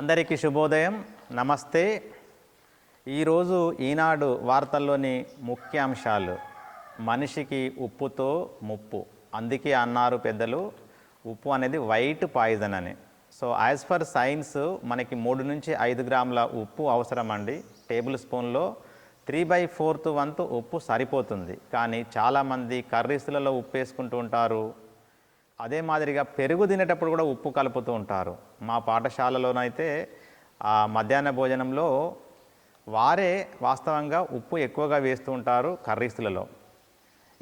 అందరికీ శుభోదయం. నమస్తే. ఈరోజు ఈనాడు వార్తల్లోని ముఖ్యాంశాలు. మనిషికి ఉప్పుతో ముప్పు. అందుకే అన్నారు పెద్దలు ఉప్పు అనేది వైట్ పాయిజన్ అని. సో యాజ్ ఫర్ సైన్స్ మనకి మూడు నుంచి ఐదు గ్రాముల ఉప్పు అవసరం అండి టేబుల్ స్పూన్లో త్రీ బై ఫోర్త్ వంతు ఉప్పు సరిపోతుంది. కానీ చాలామంది కర్రీస్లలో ఉప్పు వేసుకుంటూ ఉంటారు. అదే మాదిరిగా పెరుగు తినేటప్పుడు కూడా ఉప్పు కలుపుతూ ఉంటారు. మా పాఠశాలలోనైతే ఆ మధ్యాహ్న భోజనంలో వారే వాస్తవంగా ఉప్పు ఎక్కువగా వేస్తూ ఉంటారు కర్రీస్లలో.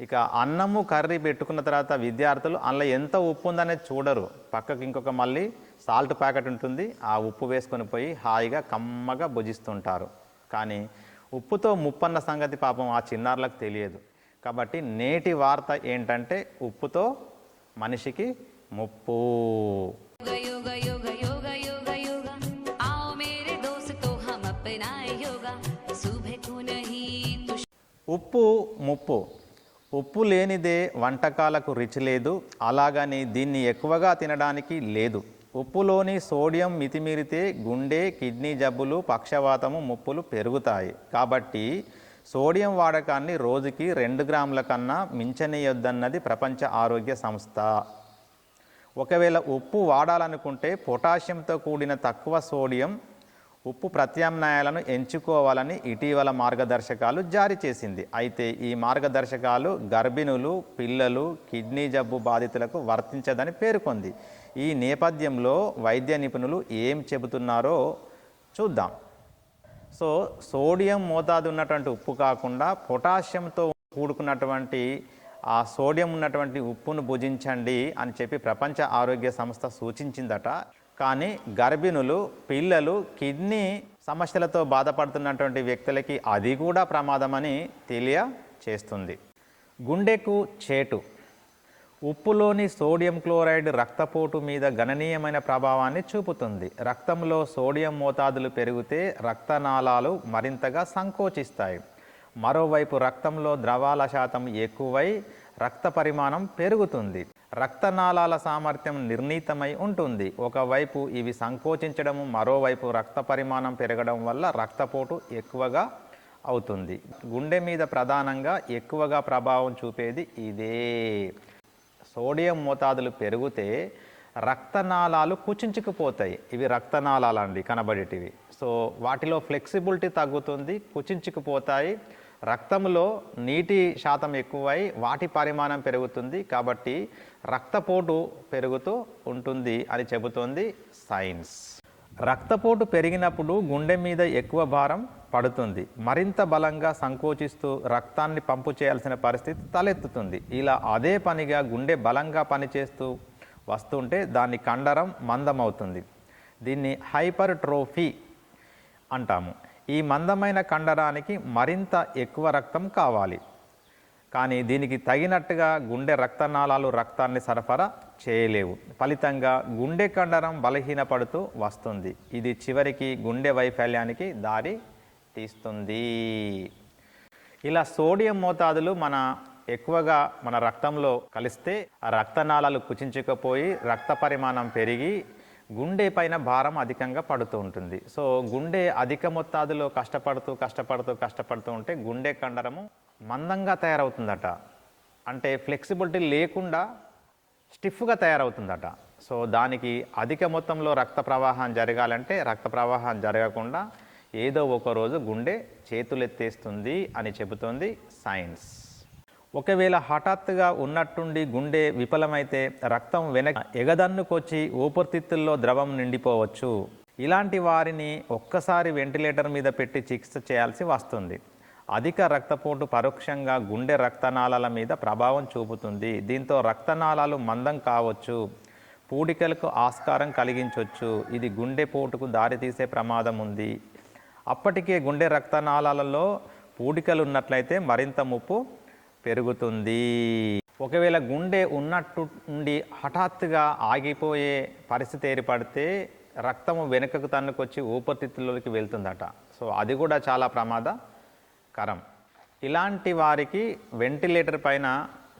ఇక అన్నము కర్రీ పెట్టుకున్న తర్వాత విద్యార్థులు అందులో ఎంత ఉప్పు ఉందనేది చూడరు. పక్కకి ఇంకొక మళ్ళీ సాల్ట్ ప్యాకెట్ ఉంటుంది ఆ ఉప్పు వేసుకొని పోయి హాయిగా కమ్మగా భుజిస్తుంటారు కానీ ఉప్పుతో ముప్పన్న సంగతి పాపం ఆ చిన్నారులకు తెలియదు. కాబట్టి నేటి వార్త ఏంటంటే ఉప్పుతో మనిషికి ముప్పు. ఉప్పు ముప్పు. ఉప్పు లేనిదే వంటకాలకు రుచి లేదు. అలాగని దీన్ని ఎక్కువగా తినడానికి లేదు. ఉప్పులోని సోడియం మితిమీరితే గుండె కిడ్నీ జబ్బులు పక్షవాతము ముప్పులు పెరుగుతాయి. కాబట్టి సోడియం వాడకాన్ని రోజుకి రెండు గ్రాముల కన్నా మించనీయొద్దన్నది ప్రపంచ ఆరోగ్య సంస్థ. ఒకవేళ ఉప్పు వాడాలనుకుంటే పొటాషియంతో కూడిన తక్కువ సోడియం ఉప్పు ప్రత్యామ్నాయాలను ఎంచుకోవాలని ఇటీవల మార్గదర్శకాలు జారీ చేసింది. అయితే ఈ మార్గదర్శకాలు గర్భిణులు పిల్లలు కిడ్నీ జబ్బు బాధితులకు వర్తించదని పేర్కొంది. ఈ నేపథ్యంలో వైద్య నిపుణులు ఏం చెబుతున్నారో చూద్దాం. సో సోడియం మోతాదు ఉన్నటువంటి ఉప్పు కాకుండా పొటాషియంతో కూడుకున్నటువంటి ఆ సోడియం ఉన్నటువంటి ఉప్పును భుజించండి అని చెప్పి ప్రపంచ ఆరోగ్య సంస్థ సూచించిందట. కానీ గర్భిణులు పిల్లలు కిడ్నీ సమస్యలతో బాధపడుతున్నటువంటి వ్యక్తులకి అది కూడా ప్రమాదమని తెలియచేస్తుంది. గుండెకు చేటు. ఉప్పులోని సోడియం క్లోరైడ్ రక్తపోటు మీద గణనీయమైన ప్రభావాన్ని చూపుతుంది. రక్తంలో సోడియం మోతాదులు పెరిగితే రక్తనాళాలు మరింతగా సంకోచిస్తాయి. మరోవైపు రక్తంలో ద్రవాల శాతం ఎక్కువై రక్త పరిమాణం పెరుగుతుంది. రక్తనాళాల సామర్థ్యం నిర్ణీతమై ఉంటుంది. ఒకవైపు ఇవి సంకోచించడం మరోవైపు రక్త పరిమాణం పెరగడం వల్ల రక్తపోటు ఎక్కువగా అవుతుంది. గుండె మీద ప్రధానంగా ఎక్కువగా ప్రభావం చూపేది ఇదే. సోడియం మోతాదులు పెరిగితే రక్తనాళాలు కుచించుకుపోతాయి. ఇవి రక్తనాళాలు అండి కనబడేటివి. సో వాటిలో ఫ్లెక్సిబిలిటీ తగ్గుతుంది కుచించుకుపోతాయి. రక్తంలో నీటి శాతం ఎక్కువై వాటి పరిమాణం పెరుగుతుంది కాబట్టి రక్తపోటు పెరుగుతూ ఉంటుంది అని చెబుతోంది సైన్స్. రక్తపోటు పెరిగినప్పుడు గుండె మీద ఎక్కువ భారం పడుతుంది. మరింత బలంగా సంకోచిస్తూ రక్తాన్ని పంపు చేయాల్సిన పరిస్థితి తలెత్తుతుంది. ఇలా అదే పనిగా గుండె బలంగా పనిచేస్తూ వస్తుంటే దాని కండరం మందమవుతుంది. దీన్ని హైపర్ ట్రోఫీ అంటాము. ఈ మందమైన కండరానికి మరింత ఎక్కువ రక్తం కావాలి. కానీ దీనికి తగినట్టుగా గుండె రక్తనాళాలు రక్తాన్ని సరఫరా చేయలేవు. ఫలితంగా గుండె కండరం బలహీనపడుతూ వస్తుంది. ఇది చివరికి గుండె వైఫల్యానికి దారి తీస్తుంది. ఇలా సోడియం మోతాదులు మన ఎక్కువగా మన రక్తంలో కలిస్తే ఆ రక్తనాళాలు కుచించుకుపోయి రక్త పరిమాణం పెరిగి గుండె పైన భారం అధికంగా పడుతూ ఉంటుంది. సో గుండె అధిక మొత్తాదులో కష్టపడుతూ కష్టపడుతూ కష్టపడుతూ ఉంటే గుండె కండరము మందంగా తయారవుతుందట. అంటే ఫ్లెక్సిబిలిటీ లేకుండా స్టిఫ్గా తయారవుతుందట. సో దానికి అధిక మొత్తంలో రక్త ప్రవాహం జరగాలంటే రక్త ప్రవాహం జరగకుండా ఏదో ఒక రోజు గుండె చేతులెత్తేస్తుంది అని చెబుతోంది సైన్స్. ఒకవేళ హఠాత్తుగా ఉన్నట్టుండి గుండె విఫలమైతే రక్తం వెనక ఎగదన్నుకొచ్చి ఊపిరితిత్తుల్లో ద్రవం నిండిపోవచ్చు. ఇలాంటి వారిని ఒక్కసారి వెంటిలేటర్ మీద పెట్టి చికిత్స చేయాల్సి వస్తుంది. అధిక రక్తపోటు పరోక్షంగా గుండె రక్తనాళాల మీద ప్రభావం చూపుతుంది. దీంతో రక్తనాళాలు మందం కావచ్చు పూడికలకు ఆస్కారం కలిగించవచ్చు ఇది గుండె పోటుకు దారితీసే ప్రమాదం ఉంది. అప్పటికే గుండె రక్తనాళాలలో పూడికలు ఉన్నట్లయితే మరింత ముప్పు పెరుగుతుంది. ఒకవేళ గుండె ఉన్నట్టు ఉండి హఠాత్తుగా ఆగిపోయే పరిస్థితి ఏర్పడితే రక్తము వెనుకకు తన్నుకొచ్చి ఊపిరితిత్తుల్లోకి వెళ్తుందట. సో అది కూడా చాలా కరం. ఇలాంటి వారికి వెంటిలేటర్ పైన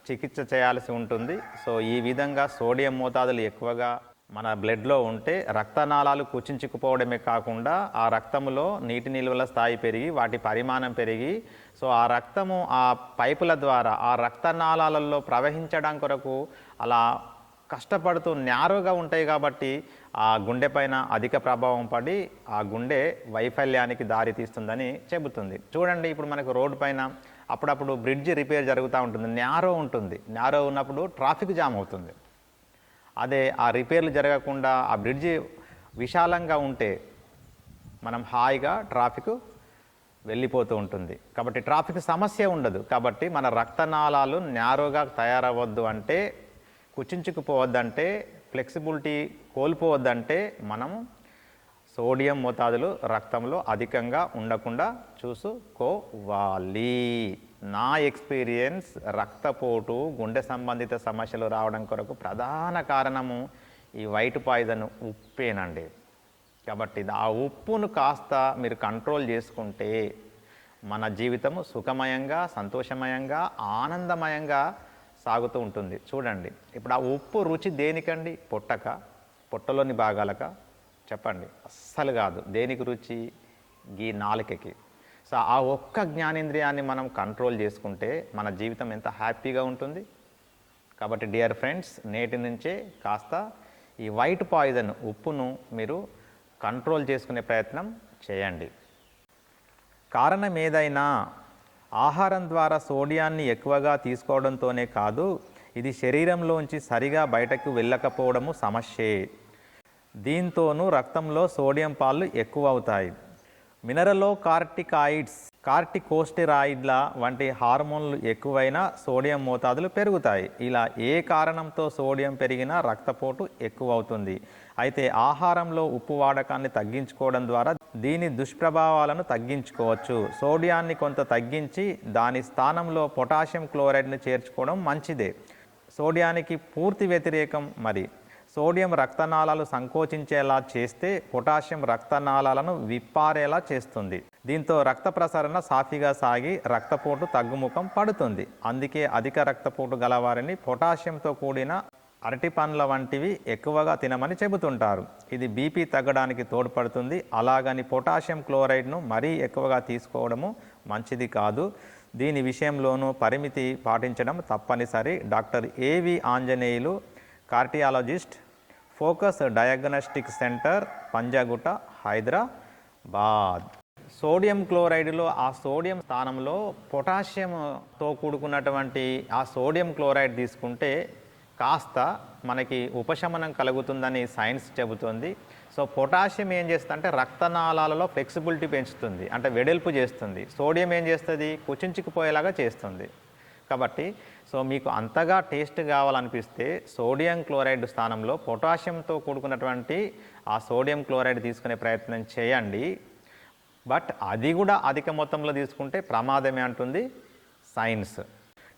చికిత్స చేయాల్సి ఉంటుంది. సో ఈ విధంగా సోడియం మోతాదులు ఎక్కువగా మన బ్లడ్లో ఉంటే రక్తనాళాలు కుచించుకుపోవడమే కాకుండా ఆ రక్తంలో నీటి నిల్వల స్థాయి పెరిగి వాటి పరిమాణం పెరిగి సో ఆ రక్తము ఆ పైపుల ద్వారా ఆ రక్తనాళాలలో ప్రవహించడం కొరకు అలా కష్టపడుతూ న్యారోగా ఉంటాయి కాబట్టి ఆ గుండె పైన అధిక ప్రభావం పడి ఆ గుండె వైఫల్యానికి దారి తీస్తుందని చెబుతుంది. చూడండి ఇప్పుడు మనకు రోడ్డు పైన అప్పుడప్పుడు బ్రిడ్జ్ రిపేర్ జరుగుతూ ఉంటుంది. న్యారో ఉంటుంది. న్యారో ఉన్నప్పుడు ట్రాఫిక్ జామ్ అవుతుంది. అదే ఆ రిపేర్లు జరగకుండా ఆ బ్రిడ్జి విశాలంగా ఉంటే మనం హాయిగా ట్రాఫిక్ వెళ్ళిపోతూ ఉంటుంది. కాబట్టి ట్రాఫిక్ సమస్య ఉండదు. కాబట్టి మన రక్తనాళాలు న్యారోగా తయారవ్వద్దు అంటే కుచించుకుపోవద్దంటే ఫ్లెక్సిబిలిటీ కోల్పోవద్దంటే మనము సోడియం మోతాదులు రక్తంలో అధికంగా ఉండకుండా చూసుకోవాలి నా ఎక్స్పీరియన్స్ రక్తపోటు గుండె సంబంధిత సమస్యలు రావడం కొరకు ప్రధాన కారణము ఈ వైట్ పాయిజన్ ఉప్పేనండి. కాబట్టి ఆ ఉప్పును కాస్త మీరు కంట్రోల్ చేసుకుంటే మన జీవితము సుఖమయంగా సంతోషమయంగా ఆనందమయంగా సాగుతూ ఉంటుంది. చూడండి. ఇప్పుడు ఆ ఉప్పు రుచి దేనికండి? పొట్టక పొట్టలోని భాగాలక? చెప్పండి. అస్సలు కాదు. దేనికి రుచి? గీ నాలుకకి. సో ఆ ఒక్క జ్ఞానేంద్రియాన్ని మనం కంట్రోల్ చేసుకుంటే మన జీవితం ఎంత హ్యాపీగా ఉంటుంది? కాబట్టి డియర్ ఫ్రెండ్స్ నేటి నుంచే కాస్త ఈ వైట్ పాయిజన్ ఉప్పును మీరు కంట్రోల్ చేసుకునే ప్రయత్నం చేయండి. కారణం ఏదైనా ఆహారం ద్వారా సోడియాన్ని ఎక్కువగా తీసుకోవడంతోనే కాదు ఇది శరీరంలోంచి సరిగా బయటకు వెళ్ళకపోవడము సమస్యే. దీంతోనూ రక్తంలో సోడియం పాలు ఎక్కువ అవుతాయి మినరలో కార్టికాయిడ్స్ కార్టికోస్టెరాయిడ్ల వంటి హార్మోన్లు ఎక్కువైనా సోడియం మోతాదులు పెరుగుతాయి. ఇలా ఏ కారణంతో సోడియం పెరిగినా రక్తపోటు ఎక్కువ అవుతుంది అయితే ఆహారంలో ఉప్పు వాడకాన్ని తగ్గించుకోవడం ద్వారా దీని దుష్ప్రభావాలను తగ్గించుకోవచ్చు. సోడియాన్ని కొంత తగ్గించి దాని స్థానంలో పొటాషియం క్లోరైడ్ని చేర్చుకోవడం మంచిదే. సోడియానికి పూర్తి వ్యతిరేకం మరి. సోడియం రక్తనాళాలు సంకోచించేలా చేస్తే పొటాషియం రక్తనాళాలను విప్పారేలా చేస్తుంది. దీంతో రక్త ప్రసరణ సాఫీగా సాగి రక్తపోటు తగ్గుముఖం పడుతుంది. అందుకే అధిక రక్తపోటు గలవారిని పొటాషియంతో కూడిన అరటి పండ్ల వంటివి ఎక్కువగా తినమని చెబుతుంటారు. ఇది బీపీ తగ్గడానికి తోడ్పడుతుంది. అలాగని పొటాషియం క్లోరైడ్ను మరీ ఎక్కువగా తీసుకోవడము మంచిది కాదు. దీని విషయంలోనూ పరిమితి పాటించడం తప్పనిసరి. Doctor A V Anjaneyulu cardiologist Focus diagnostic centre Panjagutta Hyderabad. Sodium క్లోరైడ్లో ఆ సోడియం స్థానంలో పొటాషియంతో కూడుకున్నటువంటి ఆ సోడియం క్లోరైడ్ తీసుకుంటే కాస్త మనకి ఉపశమనం కలుగుతుందని సైన్స్ చెబుతుంది. సో పొటాషియం ఏం చేస్తుంది అంటే రక్తనాళాలలో ఫ్లెక్సిబిలిటీ పెంచుతుంది. అంటే వెడల్పు చేస్తుంది. సోడియం ఏం చేస్తుంది? కుచించుకుపోయేలాగా చేస్తుంది. కాబట్టి సో మీకు అంతగా టేస్ట్ కావాలనిపిస్తే సోడియం క్లోరైడ్ స్థానంలో పొటాషియంతో కూడుకున్నటువంటి ఆ సోడియం క్లోరైడ్ తీసుకునే ప్రయత్నం చేయండి. బట్ అది కూడా అధిక మొత్తంలో తీసుకుంటే ప్రమాదమే అంటుంది సైన్స్.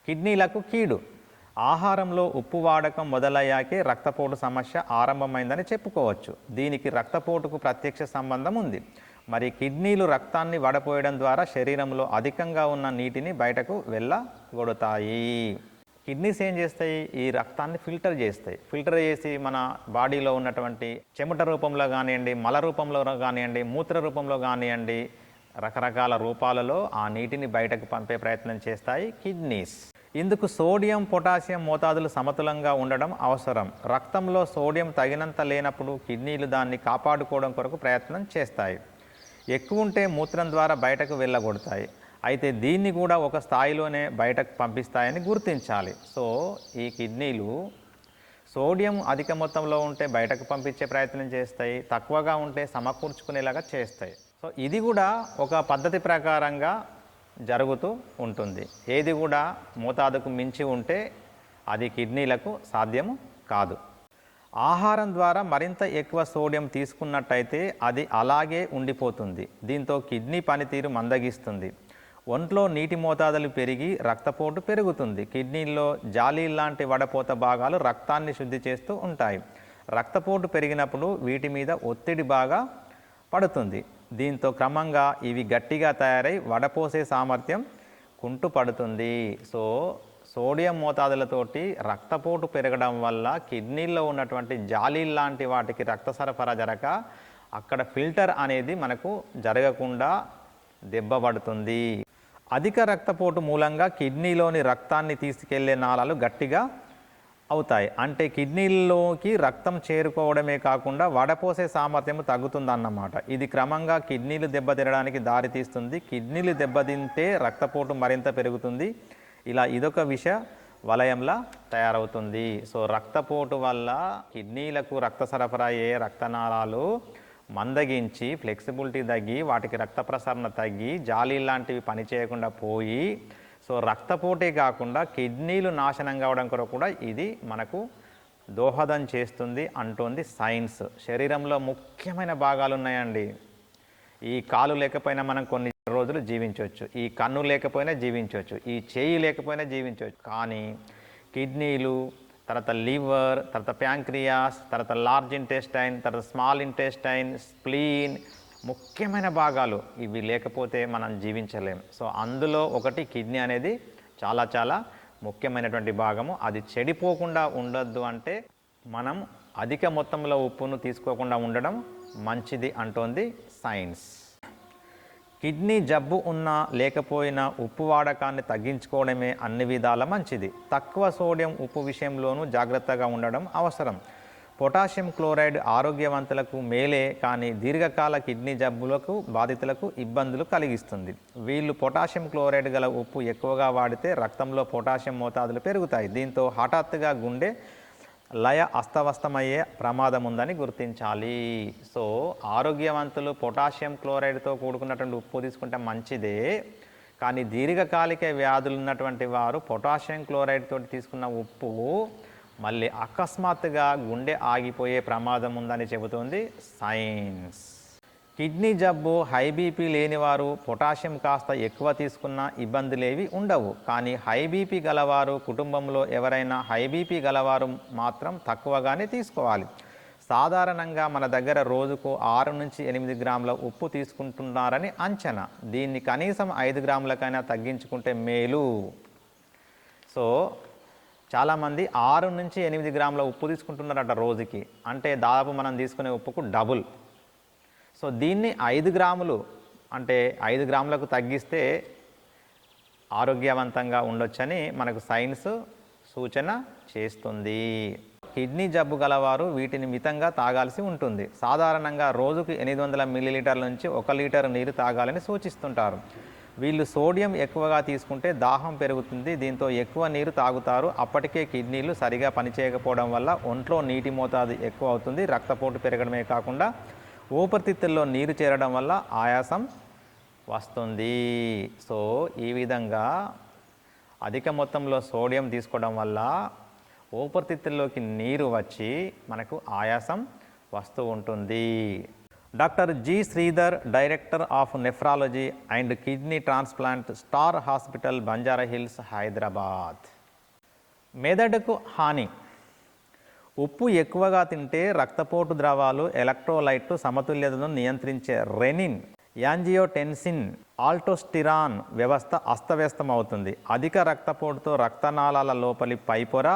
కిడ్నీలకు కీడు. ఆహారంలో ఉప్పు వాడకం మొదలయ్యాకే రక్తపోటు సమస్య ఆరంభమైందని చెప్పుకోవచ్చు. దీనికి రక్తపోటుకు ప్రత్యక్ష సంబంధం ఉంది. మరి కిడ్నీలు రక్తాన్ని వడపోయడం ద్వారా శరీరంలో అధికంగా ఉన్న నీటిని బయటకు వెళ్ళగొడతాయి. కిడ్నీస్ ఏం చేస్తాయి? ఈ రక్తాన్ని ఫిల్టర్ చేస్తాయి. ఫిల్టర్ చేసి మన బాడీలో ఉన్నటువంటి చెమట రూపంలో కానివ్వండి మల రూపంలో కానివ్వండి మూత్ర రూపంలో కానివ్వండి రకరకాల రూపాలలో ఆ నీటిని బయటకు పంపే ప్రయత్నం చేస్తాయి కిడ్నీస్. ఇందుకు సోడియం పొటాషియం మోతాదులు సమతులంగా ఉండడం అవసరం. రక్తంలో సోడియం తగినంత లేనప్పుడు కిడ్నీలు దాన్ని కాపాడుకోవడం కొరకు ప్రయత్నం చేస్తాయి. ఎక్కువ ఉంటే మూత్రం ద్వారా బయటకు వెళ్ళగొడతాయి. అయితే దీన్ని కూడా ఒక స్థాయిలోనే బయటకు పంపిస్తాయని గుర్తించాలి. సో ఈ కిడ్నీలు సోడియం అధిక మొత్తంలో ఉంటే బయటకు పంపించే ప్రయత్నం చేస్తాయి తక్కువగా ఉంటే సమకూర్చుకునేలాగా చేస్తాయి. సో ఇది కూడా ఒక పద్ధతి ప్రకారంగా జరుగుతూ ఉంటుంది. ఏది కూడా మోతాదుకు మించి ఉంటే అది కిడ్నీలకు సాధ్యము కాదు. ఆహారం ద్వారా మరింత ఎక్కువ సోడియం తీసుకున్నట్టయితే అది అలాగే ఉండిపోతుంది. దీంతో కిడ్నీ పనితీరు మందగిస్తుంది. ఒంట్లో నీటి మోతాదులు పెరిగి రక్తపోటు పెరుగుతుంది. కిడ్నీల్లో జాలీ లాంటి వడపోత భాగాలు రక్తాన్ని శుద్ధి చేస్తూ ఉంటాయి. రక్తపోటు పెరిగినప్పుడు వీటి మీద ఒత్తిడి బాగా పడుతుంది. దీంతో క్రమంగా ఇవి గట్టిగా తయారై వడపోసే సామర్థ్యం కుంటుపడుతుంది. సో సోడియం మోతాదులతోటి రక్తపోటు పెరగడం వల్ల కిడ్నీల్లో ఉన్నటువంటి జాలీలు లాంటి వాటికి రక్త సరఫరా జరగక అక్కడ ఫిల్టర్ అనేది మనకు జరగకుండా దెబ్బపడుతుంది అధిక రక్తపోటు మూలంగా కిడ్నీలోని రక్తాన్ని తీసుకెళ్ళే నాళాలు గట్టిగా అవుతాయి. అంటే కిడ్నీల్లోకి రక్తం చేరుకోవడమే కాకుండా వడపోసే సామర్థ్యం తగ్గుతుందన్నమాట. ఇది క్రమంగా కిడ్నీలు దెబ్బతినడానికి దారితీస్తుంది కిడ్నీలు దెబ్బతింటే రక్తపోటు మరింత పెరుగుతుంది. ఇలా ఇదొక విష వలయంలా తయారవుతుంది. సో రక్తపోటు వల్ల కిడ్నీలకు రక్త సరఫరా అయ్యే రక్తనాళాలు మందగించి ఫ్లెక్సిబిలిటీ తగ్గి వాటికి రక్త ప్రసరణ తగ్గి జాలీ లాంటివి పనిచేయకుండా పోయి సో రక్తపోటే కాకుండా కిడ్నీలు నాశనం కావడం కొరకు కూడా ఇది మనకు దోహదం చేస్తుంది అంటోంది సైన్స్. శరీరంలో ముఖ్యమైన భాగాలు ఉన్నాయండి. ఈ కాలు లేకపోయినా మనం కొన్ని రోజులు జీవించవచ్చు. ఈ కన్ను లేకపోయినా జీవించవచ్చు. ఈ చేయి లేకపోయినా జీవించవచ్చు. కానీ కిడ్నీలు తర్వాత లివర్ తర్వాత ప్యాంక్రియాస్ తర్వాత లార్జ్ ఇంటెస్టైన్ తర్వాత స్మాల్ ఇంటెస్టైన్ స్ప్లీన్ ముఖ్యమైన భాగాలు ఇవి లేకపోతే మనం జీవించలేం. సో అందులో ఒకటి కిడ్నీ అనేది చాలా చాలా ముఖ్యమైనటువంటి భాగము. అది చెడిపోకుండా ఉండొద్దు అంటే మనం అధిక మొత్తంలో ఉప్పును తీసుకోకుండా ఉండడం మంచిది అంటోంది సైన్స్. కిడ్నీ జబ్బు ఉన్నా లేకపోయినా ఉప్పు వాడకాన్ని తగ్గించుకోవడమే అన్ని విధాల మంచిది. తక్కువ సోడియం ఉప్పు విషయంలోనూ జాగ్రత్తగా ఉండడం అవసరం. పొటాషియం క్లోరైడ్ ఆరోగ్యవంతులకు మేలే కానీ దీర్ఘకాల కిడ్నీ జబ్బులకు బాధితులకు ఇబ్బందులు కలిగిస్తుంది. వీళ్ళు పొటాషియం క్లోరైడ్ గల ఉప్పు ఎక్కువగా వాడితే రక్తంలో పొటాషియం మోతాదులు పెరుగుతాయి. దీంతో హఠాత్తుగా గుండె లయ అస్తవస్తమయ్యే ప్రమాదం ఉందని గుర్తించాలి. సో ఆరోగ్యవంతులు పొటాషియం క్లోరైడ్తో కూడుకున్నటువంటి ఉప్పు తీసుకుంటే మంచిదే. కానీ దీర్ఘకాలిక వ్యాధులు ఉన్నటువంటి వారు పొటాషియం క్లోరైడ్ తోటి తీసుకున్న ఉప్పు మళ్ళీ అకస్మాత్తుగా గుండె ఆగిపోయే ప్రమాదం ఉందని చెబుతోంది సైన్స్. కిడ్నీ జబ్బు హై బీపీ లేనివారు పొటాషియం కాస్త ఎక్కువ తీసుకున్న ఇబ్బందులేవి ఉండవు. కానీ హై బీపీ గలవారు కుటుంబంలో ఎవరైనా హై బీపీ గలవారు మాత్రం తక్కువగానే తీసుకోవాలి. సాధారణంగా మన దగ్గర రోజుకు ఆరు నుంచి ఎనిమిది గ్రాముల ఉప్పు తీసుకుంటున్నారని అంచనా. దీన్ని కనీసం ఐదు గ్రాములకైనా తగ్గించుకుంటే మేలు. సో చాలామంది ఆరు నుంచి ఎనిమిది గ్రాముల ఉప్పు తీసుకుంటున్నారట రోజుకి. అంటే దాదాపు మనం తీసుకునే ఉప్పుకు డబుల్. సో దీన్ని ఐదు గ్రాములు అంటే ఐదు గ్రాములకు తగ్గిస్తే ఆరోగ్యవంతంగా ఉండొచ్చని మనకు సైన్స్ సూచన చేస్తుంది. కిడ్నీ జబ్బు గలవారు వీటిని మితంగా తాగాల్సి ఉంటుంది. సాధారణంగా రోజుకు ఎనిమిది వందల మిల్లీలీటర్ల నుంచి ఒక లీటర్ నీరు తాగాలని సూచిస్తుంటారు. వీళ్ళు సోడియం ఎక్కువగా తీసుకుంటే దాహం పెరుగుతుంది. దీంతో ఎక్కువ నీరు తాగుతారు. అప్పటికే కిడ్నీలు సరిగా పనిచేయకపోవడం వల్ల ఒంట్లో నీటి మోతాదు ఎక్కువ అవుతుంది. రక్తపోటు పెరగడమే కాకుండా ఊపిరితిత్తుల్లో నీరు చేరడం వల్ల ఆయాసం వస్తుంది. సో ఈ విధంగా అధిక మొత్తంలో సోడియం తీసుకోవడం వల్ల ఊపిరితిత్తుల్లోకి నీరు వచ్చి మనకు ఆయాసం వస్తూ ఉంటుంది. Doctor G. Sridhar director of nephrology and kidney transplant Star hospital Banjara Hills Hyderabad. మెదడుకు హాని ఉప్పు ఎక్కువగా తింటే రక్తపోటు ద్రవాలు ఎలక్ట్రోలైట్ సమతుల్యతను నియంత్రించే రెనిన్ యాంజియోటెన్సిన్ ఆల్టోస్టిరాన్ వ్యవస్థ అస్తవ్యస్తం అవుతుంది అధిక రక్తపోటుతో రక్తనాళాల లోపలి పైపొర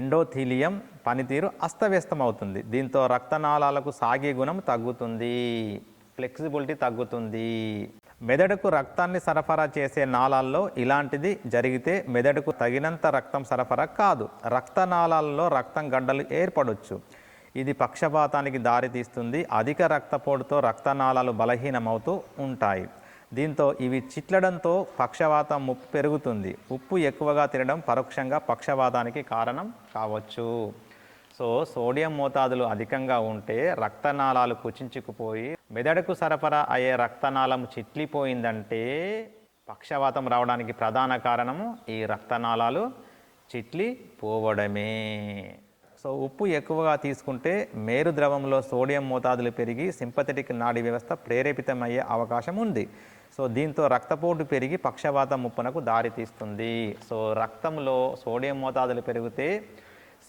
ఎండోథీలియం పనితీరు అస్తవ్యస్తం అవుతుంది దీంతో రక్తనాళాలకు సాగే గుణం తగ్గుతుంది. ఫ్లెక్సిబిలిటీ తగ్గుతుంది. మెదడుకు రక్తాన్ని సరఫరా చేసే నాళాల్లో ఇలాంటిది జరిగితే మెదడుకు తగినంత రక్తం సరఫరా కాదు. రక్తనాళాల్లో రక్తం గడ్డలు ఏర్పడొచ్చు. ఇది పక్షపాతానికి దారితీస్తుంది. అధిక రక్తపోటుతో రక్తనాళాలు బలహీనమవుతూ ఉంటాయి. దీంతో ఇవి చిట్లడంతో పక్షవాతం ముప్పు పెరుగుతుంది. ఉప్పు ఎక్కువగా తినడం పరోక్షంగా పక్షవాతానికి కారణం కావచ్చు. సో సోడియం మోతాదులు అధికంగా ఉంటే రక్తనాళాలు కుచించుకుపోయి మెదడుకు సరఫరా అయ్యే రక్తనాళం చిట్లిపోయిందంటే పక్షవాతం రావడానికి ప్రధాన కారణము ఈ రక్తనాళాలు చిట్లి పోవడమే సో ఉప్పు ఎక్కువగా తీసుకుంటే మేరు ద్రవంలో సోడియం మోతాదులు పెరిగి సింపథెటిక్ నాడీ వ్యవస్థ ప్రేరేపితమయ్యే అవకాశం ఉంది. సో దీంతో రక్తపోటు పెరిగి పక్షవాత ముప్పునకు దారితీస్తుంది. సో రక్తంలో సోడియం మోతాదులు పెరిగితే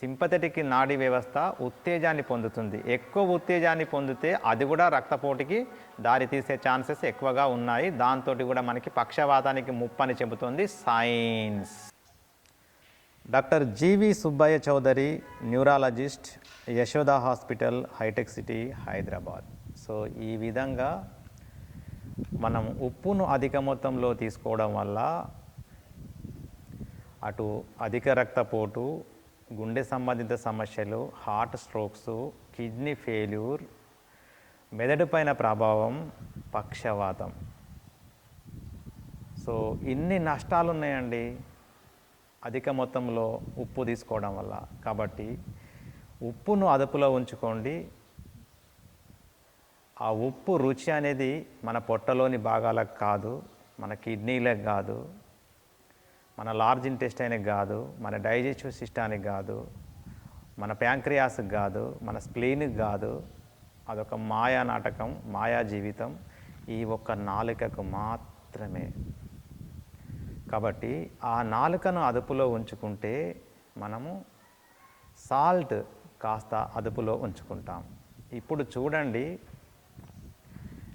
సింపథెటిక్ నాడీ వ్యవస్థ ఉత్తేజాన్ని పొందుతుంది. ఎక్కువ ఉత్తేజాన్ని పొందితే అది కూడా రక్తపోటుకి దారి తీసే ఛాన్సెస్ ఎక్కువగా ఉన్నాయి. దాంతో కూడా మనకి పక్షవాతానికి ముప్పని చెబుతుంది science. Doctor G V Subbaiah Chowdary neurologist Yashoda hospital hitech city Hyderabad. So ఈ విధంగా మనం ఉప్పును అధిక మొత్తంలో తీసుకోవడం వల్ల అటు అధిక రక్తపోటు గుండె సంబంధిత సమస్యలు హార్ట్ స్ట్రోక్స్ కిడ్నీ ఫెయిల్యూర్ మెదడు పైన ప్రభావం పక్షవాతం. సో ఇన్ని నష్టాలు ఉన్నాయండి అధిక మొత్తంలో ఉప్పు తీసుకోవడం వల్ల. కాబట్టి ఉప్పును అదుపులో ఉంచుకోండి. ఆ ఉప్పు రుచి అనేది మన పొట్టలోని భాగాలకు కాదు మన కిడ్నీలకు కాదు మన లార్జ్ ఇంటెస్టైన్కి కాదు మన డైజెస్టివ్ సిస్టానికి కాదు మన ప్యాంక్రియాస్కి కాదు మన స్ప్లీన్కి కాదు అదొక మాయా నాటకం మాయా జీవితం ఈ ఒక్క నాలుకకు మాత్రమే. కాబట్టి ఆ నాలుకను అదుపులో ఉంచుకుంటే మనము సాల్ట్ కాస్త అదుపులో ఉంచుకుంటాం. ఇప్పుడు చూడండి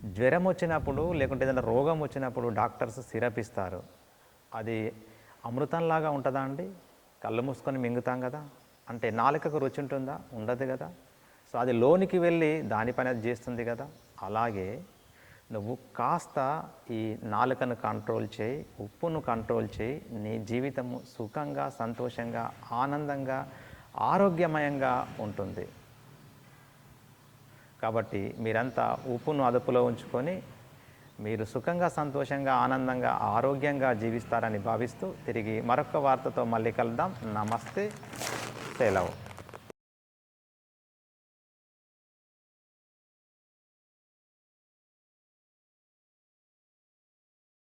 జ్వరం వచ్చినప్పుడు లేకుంటే ఏదైనా రోగం వచ్చినప్పుడు డాక్టర్స్ సిరప్ ఇస్తారు అది అమృతంలాగా ఉంటుందా అండి? కళ్ళు మూసుకొని మింగుతాం కదా. అంటే నాలుకకు రుచి ఉంటుందా? ఉండదు కదా. సో అది లోనికి వెళ్ళి దానిపైన అది చేస్తుంది కదా. అలాగే నువ్వు కాస్త ఈ నాలుకను కంట్రోల్ చేయి ఉప్పును కంట్రోల్ చేయి నీ జీవితము సుఖంగా సంతోషంగా ఆనందంగా ఆరోగ్యమయంగా ఉంటుంది. కాబట్టి మీరంతా ఉప్పును అదుపులో ఉంచుకొని మీరు సుఖంగా సంతోషంగా ఆనందంగా ఆరోగ్యంగా జీవిస్తారని భావిస్తూ తిరిగి మరొక వార్తతో మళ్ళీ కలుద్దాం. నమస్తే. సెలవు.